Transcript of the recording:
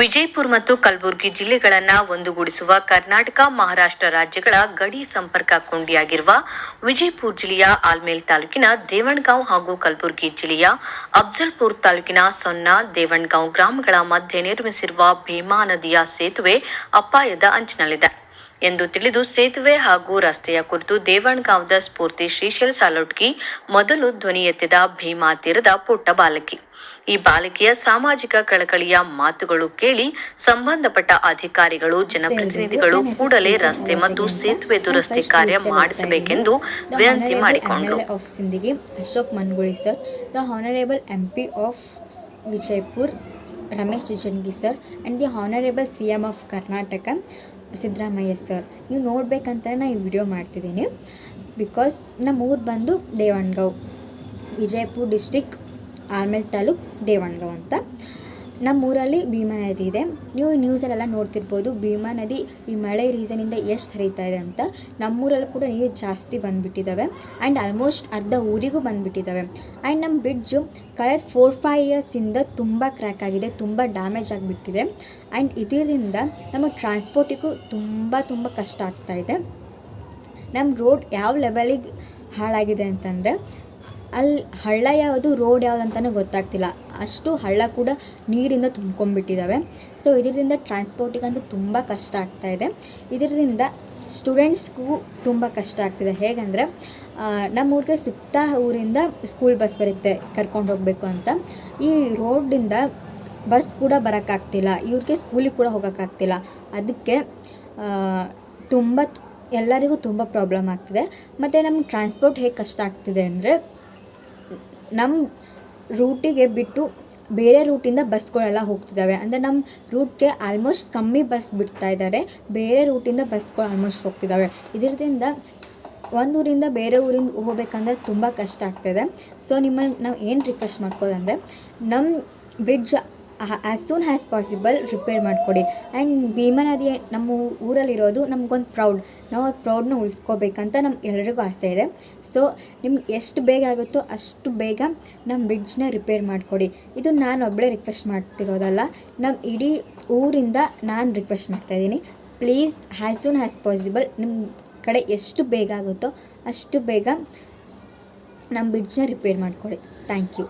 ವಿಜಯಪುರ ಮತ್ತು ಕಲಬುರಗಿ ಜಿಲ್ಲೆಗಳನ್ನ ಒಂದುಗೂಡಿಸುವ ಕರ್ನಾಟಕ ಮಹಾರಾಷ್ಟ್ರ ರಾಜ್ಯಗಳ ಗಡಿ ಸಂಪರ್ಕ ಕೊಂಡಿಯಾಗಿರುವ ವಿಜಯಪುರ ಜಿಲ್ಲೆಯ ಆಲ್ಮೇಲ್ ತಾಲೂಕಿನ ದೇವಣಗಾಂವ್ ಹಾಗೂ ಕಲಬುರಗಿ ಜಿಲ್ಲೆಯ ಅಫ್ಜಲ್ಪುರ್ ತಾಲೂಕಿನ ಸೊನ್ನ ದೇವಣಗಾಂವ್ ಗ್ರಾಮಗಳ ಮಧ್ಯೆ ನಿರ್ಮಿಸಿರುವ ಭೀಮಾ ನದಿಯ ಸೇತುವೆ ಅಪಾಯದ ಅಂಚಿನಲ್ಲಿದೆ. ಎಂದು ತಿಳಿದು ಸೇತುವೆ ಹಾಗೂ ರಸ್ತೆಯ ಕುರಿತು ದೇವಣಗಾಂವದ ಸ್ಫೂರ್ತಿ ಶ್ರೀಶೈಲ್ ಸಾಲೋಟ್ಗಿ ಮೊದಲು ಧ್ವನಿ ಎತ್ತಿದ ಭೀಮಾ ತೀರದ ಪುಟ್ಟ ಬಾಲಕಿ. ಈ ಬಾಲಕಿಯ ಸಾಮಾಜಿಕ ಕಳಕಳಿಯ ಮಾತುಗಳು ಕೇಳಿ ಸಂಬಂಧಪಟ್ಟ ಅಧಿಕಾರಿಗಳು, ಜನಪ್ರತಿನಿಧಿಗಳು ಕೂಡಲೇ ರಸ್ತೆ ಮತ್ತು ಸೇತುವೆ ದುರಸ್ತಿ ಕಾರ್ಯ ಮಾಡಿಸಬೇಕೆಂದು ವಿನಂತಿ ಮಾಡಿಕೊಂಡರು. Ashok Manguli sir, the honourable M of Vijayapur Ramesh ಜಿಜನ್ಗಿ sir and the honourable C M of Karnataka Siddaramaiah sir ನೀವು ನೋಡಬೇಕಂತಲೇ ನಾನು ಈ ವಿಡಿಯೋ ಮಾಡ್ತಿದ್ದೀನಿ. ಬಿಕಾಸ್ ನಮ್ಮ ಊರು ಬಂದು ದೇವಣ್ಗಾವ್ ವಿಜಯಪುರ ಡಿಸ್ಟಿಕ್ ಆರ್ಮೇಲ್ ತಾಲೂಕ್ ದೇವಣ್ಗಾವ್ ಅಂತ. ನಮ್ಮ ಊರಲ್ಲಿ ಭೀಮಾ ನದಿ ಇದೆ. ನೀವು ನ್ಯೂಸಲ್ಲೆಲ್ಲ ನೋಡ್ತಿರ್ಬೋದು, ಭೀಮಾ ನದಿ ಈ ಮಳೆ ರೀಸನಿಂದ ಎಷ್ಟು ಹರಿತಾ ಇದೆ ಅಂತ. ನಮ್ಮೂರಲ್ಲಿ ಕೂಡ ನೀರು ಜಾಸ್ತಿ ಬಂದುಬಿಟ್ಟಿದ್ದಾವೆ ಆ್ಯಂಡ್ ಆಲ್ಮೋಸ್ಟ್ ಅರ್ಧ ಊರಿಗೂ ಬಂದುಬಿಟ್ಟಿದ್ದಾವೆ ಆ್ಯಂಡ್ ನಮ್ಮ ಬ್ರಿಡ್ಜು ಕಳೆದ ಫೋರ್ ಫೈವ್ ಇಯರ್ಸಿಂದ ತುಂಬ ಕ್ರ್ಯಾಕ್ ಆಗಿದೆ, ತುಂಬ ಡ್ಯಾಮೇಜ್ ಆಗಿಬಿಟ್ಟಿದೆ. ಆ್ಯಂಡ್ ಇದರಿಂದ ನಮಗೆ ಟ್ರಾನ್ಸ್ಪೋರ್ಟಿಗೂ ತುಂಬ ತುಂಬ ಕಷ್ಟ ಆಗ್ತಾ ಇದೆ. ನಮ್ಮ ರೋಡ್ ಯಾವ ಲೆವೆಲಿಗೆ ಹಾಳಾಗಿದೆ ಅಂತಂದರೆ ಅಲ್ಲಿ ಹಳ್ಳ ಯಾವುದು? ರೋಡ್ ಯಾವುದು ಅಂತಲೇ ಗೊತ್ತಾಗ್ತಿಲ್ಲ. ಅಷ್ಟು ಹಳ್ಳ ಕೂಡ ನೀರಿಂದ ತುಂಬ್ಕೊಂಡ್ಬಿಟ್ಟಿದ್ದಾವೆ ಸೊ ಇದರಿಂದ ಟ್ರಾನ್ಸ್ಪೋರ್ಟಿಗಂತೂ ತುಂಬ ಕಷ್ಟ ಆಗ್ತಾ ಇದೆ. ಇದರಿಂದ ಸ್ಟೂಡೆಂಟ್ಸ್ಗೂ ತುಂಬ ಕಷ್ಟ ಆಗ್ತಿದೆ. ಹೇಗೆಂದರೆ ನಮ್ಮ ಊರಿಗೆ ಸುತ್ತ ಊರಿಂದ ಸ್ಕೂಲ್ ಬಸ್ ಬರುತ್ತೆ, ಕರ್ಕೊಂಡು ಹೋಗಬೇಕು ಅಂತ. ಈ ರೋಡಿಂದ ಬಸ್ ಕೂಡ ಬರೋಕ್ಕಾಗ್ತಿಲ್ಲ. ಇವ್ರಿಗೆ ಸ್ಕೂಲಿಗೆ ಕೂಡ ಹೋಗೋಕ್ಕಾಗ್ತಿಲ್ಲ. ಅದಕ್ಕೆ ತುಂಬ, ಎಲ್ಲರಿಗೂ ತುಂಬ ಪ್ರಾಬ್ಲಮ್ ಆಗ್ತಿದೆ. ಮತ್ತು ನಮ್ಗೆ ಟ್ರಾನ್ಸ್ಪೋರ್ಟ್ ಹೇಗೆ ಕಷ್ಟ ಆಗ್ತಿದೆ ಅಂದರೆ ನಮ್ಮ ರೂಟಿಗೆ ಬಿಟ್ಟು ಬೇರೆ ರೂಟಿಂದ ಬಸ್ಗಳೆಲ್ಲ ಹೋಗ್ತಿದ್ದಾವೆ ಅಂದರೆ ನಮ್ಮ ರೂಟ್ಗೆ ಆಲ್ಮೋಸ್ಟ್ ಕಮ್ಮಿ ಬಸ್ ಬಿಡ್ತಾ ಇದ್ದಾರೆ ಬೇರೆ ರೂಟಿಂದ ಬಸ್ಗಳು ಆಲ್ಮೋಸ್ಟ್ ಹೋಗ್ತಿದ್ದಾವೆ ಇದರಿಂದ ಒಂದು ಊರಿಂದ ಬೇರೆ ಊರಿಂದ ಹೋಗ್ಬೇಕಂದ್ರೆ ತುಂಬ ಕಷ್ಟ ಆಗ್ತಿದೆ. ಸೊ ನಿಮ್ಮಲ್ಲಿ ನಾವು ಏನು ರಿಕ್ವೆಸ್ಟ್ ಮಾಡ್ಕೋದಂದರೆ ನಮ್ಮ bridge as soon as possible repair ಮಾಡಿಕೊಡಿ. ಆ್ಯಂಡ್ ಭೀಮಾ ನದಿ ನಮ್ಮ ಊರಲ್ಲಿರೋದು ನಮಗೊಂದು ಪ್ರೌಡ್ ನಾವು ಆ ಪ್ರೌಡ್ನ ಉಳಿಸ್ಕೋಬೇಕಂತ ನಮ್ಮ ಎಲ್ಲರಿಗೂ ಆಸೆ ಇದೆ. ಸೊ ನಿಮ್ಗೆ ಎಷ್ಟು ಬೇಗ ಆಗುತ್ತೋ ಅಷ್ಟು ಬೇಗ ನಮ್ಮ ಬ್ರಿಡ್ಜ್ನ ರಿಪೇರ್ ಮಾಡಿಕೊಡಿ. ಇದು ನಾನು ಒಬ್ಬಳೇ ರಿಕ್ವೆಸ್ಟ್ ಮಾಡ್ತಿರೋದಲ್ಲ. ನಮ್ಮ ಇಡೀ ಊರಿಂದ ನಾನು ರಿಕ್ವೆಸ್ಟ್ ಮಾಡ್ತಾಯಿದ್ದೀನಿ please as soon as possible ನಿಮ್ಮ ಕಡೆ ಎಷ್ಟು ಬೇಗ ಆಗುತ್ತೋ ಅಷ್ಟು ಬೇಗ ನಮ್ಮ ಬ್ರಿಡ್ಜ್ನ ರಿಪೇರ್ ಮಾಡಿಕೊಡಿ. Thank you